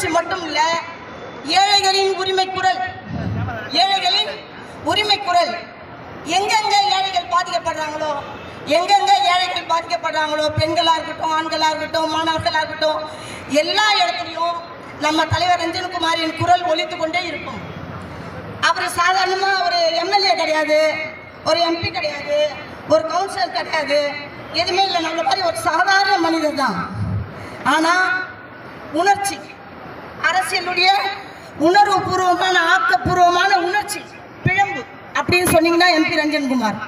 உணர்ச்சி மட்டும் இல்ல ஏழைகளின் உரிமை குரல். ஏழைகளின் உரிமை குரல். எங்கெங்க ஏழைகள் பாதிக்கப்படுறாங்களோ எங்கெங்க ஏழைகள் பாதிக்கப்படுறாங்களோ பெண்களா இருக்கட்டும் ஆண்களா இருக்கட்டும் மாணவர்களா இருக்கட்டும் எல்லா இடத்துலையும் நம்ம தலைவர் ரஞ்சன்குமாரின் குரல் ஒழித்து கொண்டே இருக்கும். அவர் சாதாரணமாக ஒரு எம்எல்ஏ கிடையாது ஒரு எம்பி கிடையாது ஒரு கவுன்சிலர் கிடையாது எதுவுமே இல்லை. நம்மள மாதிரி ஒரு சாதாரண மனிதர் தான் ஆனால் உணர்ச்சி. அரசியலுடைய உணர்வு பூர்வமான ஆக்கப்பூர்வமான உணர்ச்சி பிழம்பு அப்படின்னு சொன்னீங்கன்னா எம்பி ரஞ்சன்குமார்.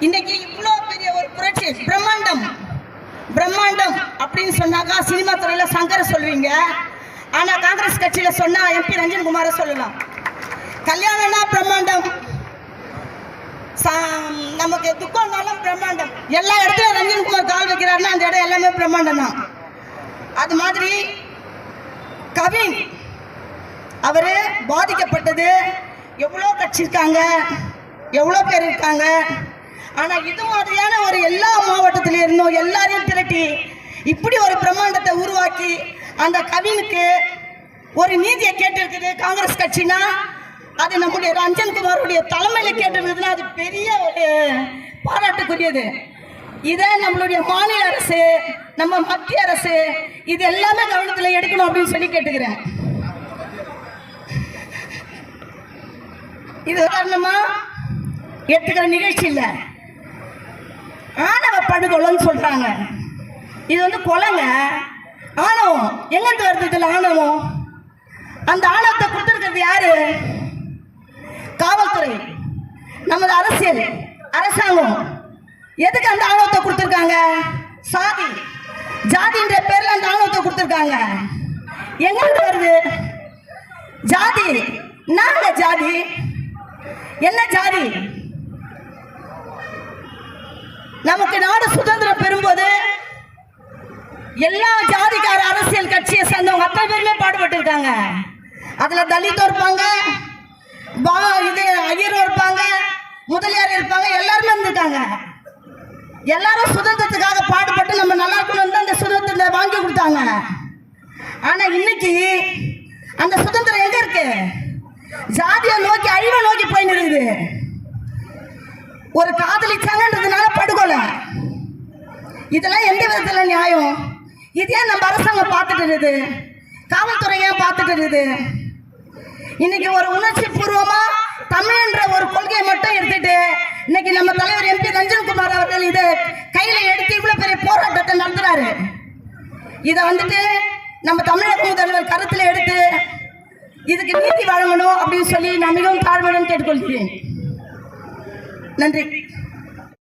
இன்னைக்கு இவ்வளோ பெரிய ஒரு புரட்சி பிரம்மாண்டம் பிரம்மாண்டம் அப்படின்னு சொன்னாக்கா சினிமா துறையில் சங்கர சொல்வீங்க ஆனால் காங்கிரஸ் கட்சியில் சொன்னால் எம்பி ரஞ்சன்குமாரை சொல்லலாம். கல்யாணம்னா பிரம்மாண்டம்? சா- நமக்கு துக்கம்னாலும் பிரம்மாண்டம். எல்லா இடத்துலையும் ரஞ்சன்குமார் கால் வைக்கிறாருன்னா அந்த இடம் எல்லாமே பிரம்மாண்டம் தான். அது மாதிரி கவின் அவரு பாதிக்கப்பட்டது. எவ்வளோ கட்சி இருக்காங்க எவ்வளோ பேர் இருக்காங்க. ஆனால் இது மாதிரியான ஒரு எல்லா மாவட்டத்திலும் இருந்தும் எல்லாரையும் திரட்டி இப்படி ஒரு பிரம்மாண்டத்தை உருவாக்கி அந்த கவினுக்கு ஒரு நீதியை கேட்டிருக்குது காங்கிரஸ் கட்சினா அது நம்முடைய ரஞ்சன் குமாருடைய தலைமையில் கேட்டிருக்குதுன்னா அது பெரிய ஒரு பாராட்டுக்குரியது. இதை நம்மளுடைய மாநில அரசு நம்ம மத்திய அரசு இது எல்லாமே கவனத்தில் எடுக்கணும் அப்படின்னு சொல்லி கேட்டுக்கிறேன். இது காரணமா எடுத்துக்கிற நிகழ்ச்சி இல்லை. ஆணவ படுகொலைன்னு சொல்றாங்க. இது வந்து கொலைங்க. ஆணவம். எங்கிருந்து வருது இதில் ஆணவம்? அந்த ஆணவத்தை கொடுத்துருக்கிறது யாரு? காவல்துறை. நமது அரசியல் அரசாங்கம். எதுக்கு அந்த ஆணவத்தை கொடுத்துருக்காங்க? சாதி. ஜாதின்ற பேர்ல அந்த ஆணவத்தை கொடுத்துருக்காங்க. எங்கிருந்து வருது. ஜாதி. நாங்க ஜாதி. என்ன ஜாதி? நமக்கு நாடு சுதந்திரம் பெறும்போது எல்லா ஜாதிக்கார அரசியல் கட்சியை சேர்ந்தவங்க அத்தனை பேருமே பாடுபட்டு இருக்காங்க அதுல தலித்தும் இருப்பாங்க இது ஐயரும் இருப்பாங்க முதலியார் இருப்பாங்க எல்லாருமே இருந்திருக்காங்க. எல்லாரும் சுதந்திரத்துக்காக பாடுபட்டு நம்ம நல்லா ஆனா இன்னைக்கு அந்த சுதந்திரம் எங்க இருக்கு? ஜாதியை நோக்கி அழிவை நோக்கி போய் நிறுது ஒரு காதலிச்சாங்கன்றதுனால படுகொலை. இதெல்லாம் எந்த விதத்துல நியாயம்? இது ஏன் நம்ம அரசாங்கம் பார்த்துட்டு இருக்குது? காவல்துறை ஏன் பார்த்துட்டு இருக்குது? இன்னைக்கு ஒரு உணர்ச்சி பூர்வமா தமிழ்ன்ற ஒரு கொள்கையை மட்டும் எடுத்துட்டு இன்னைக்கு நம்ம தலைவர் எம்பி ரஞ்சன்குமார் அவர்கள் இதை கையில எடுத்து இவ்வளவு பெரிய போராட்டத்தை நடத்துறாரு. இதை வந்துட்டு நம்ம தமிழக முதல்வர் கருத்தில் எடுத்து இதுக்கு நீதி வழங்கணும் அப்படின்னு சொல்லி நான் மிகவும் தாழ்மையுடன் கேட்டுக்கொள்கிறேன். நன்றி.